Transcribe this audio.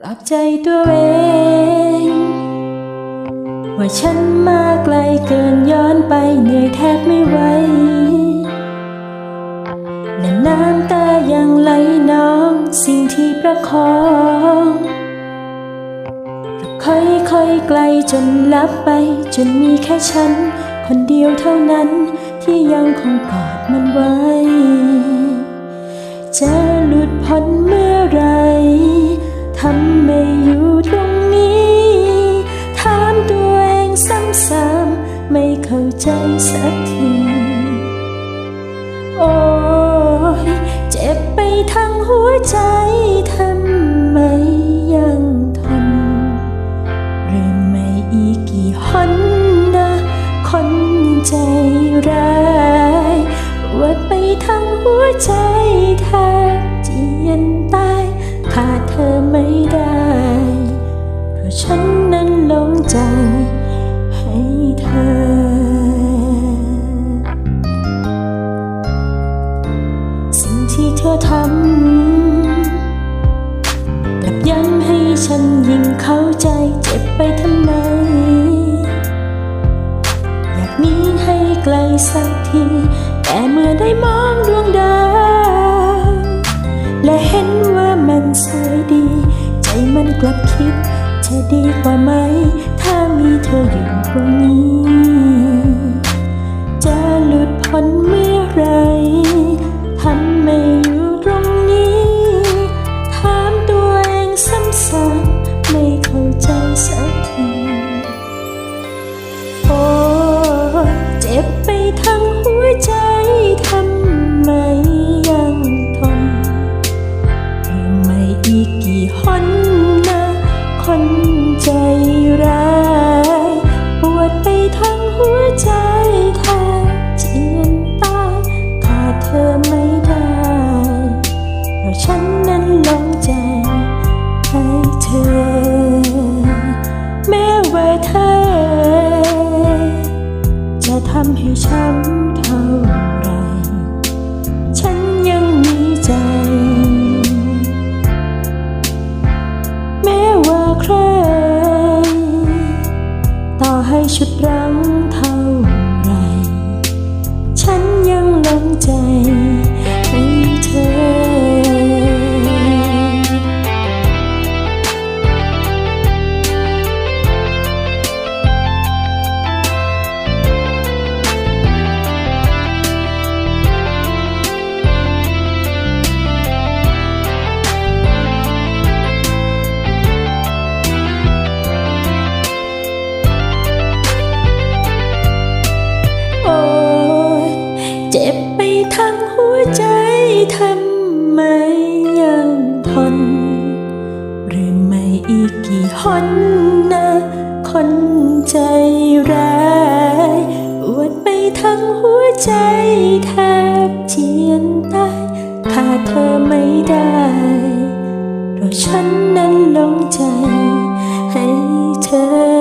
ปลอบใจตัวเอง ว่าฉันมาไกลเกินย้อนไปเหนื่อยแทบไม่ไหวและน้ำตายังไหลนองสิ่งที่ประคองค่อยๆไกลจนลับไป จนมีแค่ฉัน คนเดียวเท่านั้นที่ยังคงกอดมันไว้ จะหลุดพ้นเมื่อไร ทำไม่อยู่ตรงนี้ ถามตัวเองซ้ำๆไม่เข้าใจสักที โอ้ยเจ็บไปทั้งหัวใจทำไมยังทนหรือไม่อีกกี่หนนะคนใจร้ายปวดไปทั้งหัวใจ ฉันนั้นหลงใจให้เธอ สิ่งที่เธอทำกลับย้ำให้ฉันยิ่งเข้าใจเจ็บไปทำไม อยากหนีให้ไกลสักที แต่เมื่อได้มองดวงดาว และเห็นว่ามันสวยดี ใจมันกลับคิด จะดีกว่าไหม ถ้ามีเธออยู่ตรงนี้ คนใจร้ายปวดไปทั้งหัวใจแทบเจียนตายขาดเธอไม่ได้เพราะฉันนั้นลงใจให้เธอ แม้ว่าเธอ จะทำให้ช้ำ ต่อ อีกกี่หนนะคนใจร้ายปวดไปทั้งหัวใจแทบเจียนตายขาดเธอไม่ได้เพราะฉันนั้นลงใจให้เธอ